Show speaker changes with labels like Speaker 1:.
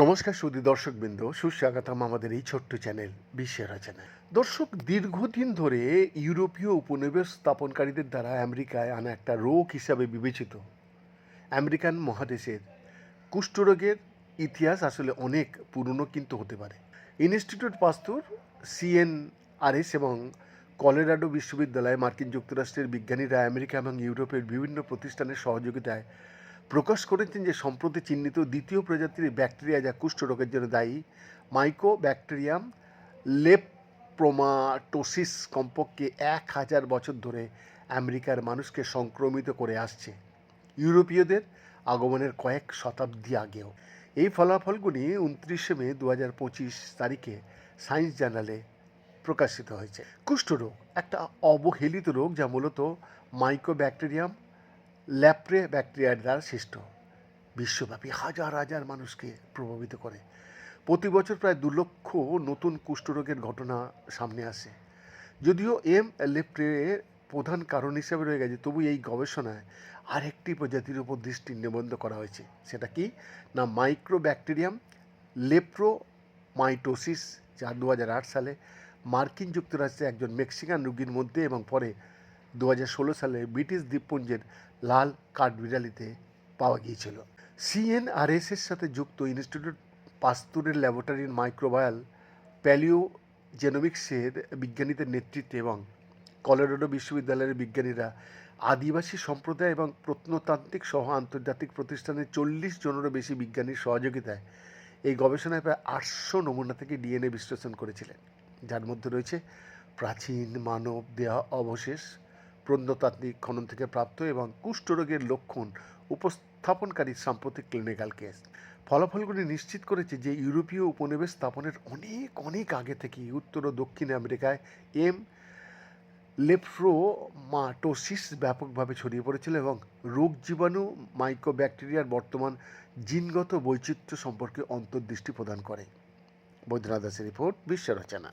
Speaker 1: নমস্কার সুদী দর্শকবৃন্দ, সুস্বাগতম আমাদের এই ছোট্ট চ্যানেল, বিশ্বের রচনায় দর্শক, দীর্ঘদিন ধরে ইউরোপীয় উপনিবেশ স্থাপনকারীদের দ্বারা আমেরিকায় আনা একটা রোগ হিসাবে বিবেচিত। আমেরিকান মহাদেশের কুষ্ঠরোগের ইতিহাস আসলে অনেক পুরনো কিন্তু হতে পারে। ইনস্টিটিউট পাস্তুর, সিএনআরএস এবং কলোরাডো বিশ্ববিদ্যালয় মার্কিন যুক্তরাষ্ট্রের বিজ্ঞানীরা আমেরিকা এবং ইউরোপের বিভিন্ন প্রতিষ্ঠানের সহযোগিতায় প্রকাশ করেছেন যে সম্প্রতি চিহ্নিত দ্বিতীয় প্রজাতির ব্যাকটেরিয়া যা কুষ্ঠরোগের জন্য দায়ী মাইকো ব্যাকটেরিয়াম লেপ্রোমাটোসিস কমপক্ষে এক হাজার বছর ধরে আমেরিকার মানুষকে সংক্রমিত করে আসছে। ইউরোপীয়দের আগমনের কয়েক শতাব্দী আগেও। এই ফলাফলগুলি উনত্রিশে মে দু হাজার পঁচিশ তারিখে সায়েন্স জার্নালে প্রকাশিত হয়েছে। কুষ্ঠরোগ একটা অবহেলিত রোগ যা মূলত মাইক্রোব্যাকটেরিয়াম ল্যাপ্রে ব্যাকটেরিয়ার দ্বারা সৃষ্ট। বিশ্বব্যাপী হাজার হাজার মানুষকে প্রভাবিত করে। প্রতি বছর প্রায় দু লক্ষ নতুন কুষ্ঠরোগের ঘটনা সামনে আসে। যদিও এম লেপ্রে প্রধান কারণ হিসেবে রয়ে গেছে, তবু এই গবেষণায় আরেকটি প্রজাতির উপর দৃষ্টি নিবন্ধ করা হয়েছে। সেটা কি? না মাইক্রোব্যাকটেরিয়াম লেপ্রোমাইটোসিস যা দু হাজার আট সালে মার্কিন যুক্তরাষ্ট্রে একজন মেক্সিকান রুগীর মধ্যে এবং পরে দু হাজার ষোলো সালে ব্রিটিশ দ্বীপপুঞ্জের লাল কাঠবিড়ালিতে পাওয়া গিয়েছিল। সিএনআরএস এর সাথে যুক্ত ইনস্টিটিউট পাস্তুরের ল্যাবরেটরির মাইক্রোবায়াল প্যালিও জেনোমিক্সের বিজ্ঞানীদের নেতৃত্বে এবং কলোরাডো বিশ্ববিদ্যালয়ের বিজ্ঞানীরা আদিবাসী সম্প্রদায় এবং প্রত্নতান্ত্রিক সহ আন্তর্জাতিক প্রতিষ্ঠানের চল্লিশ জনেরও বেশি বিজ্ঞানীর সহযোগিতায় এই গবেষণায় প্রায় আটশো নমুনা থেকে ডিএনএ বিশ্লেষণ করেছিলেন। যার মধ্যে রয়েছে প্রাচীন মানব দেহ অবশেষ, প্রত্নতাত্ত্বিক খনন থেকে প্রাপ্ত এবং কুষ্ঠরোগের লক্ষণ উপস্থাপনকারী সাম্প্রতিক ক্লিনিক্যাল কেস। ফলাফলগুলি নিশ্চিত করেছে যে ইউরোপীয় উপনিবেশ স্থাপনের অনেক অনেক আগে থেকেই উত্তর ও দক্ষিণ আমেরিকায় এম. লেপ্রোমাটোসিস ব্যাপকভাবে ছড়িয়ে পড়েছিল এবং রোগ জীবাণু মাইক্রোব্যাকটেরিয়ার বর্তমান জিনগত বৈচিত্র্য সম্পর্কে অন্তর্দৃষ্টি প্রদান করে। বৈদ্যনাথ দাসের রিপোর্ট, বিশ্ব রচনা।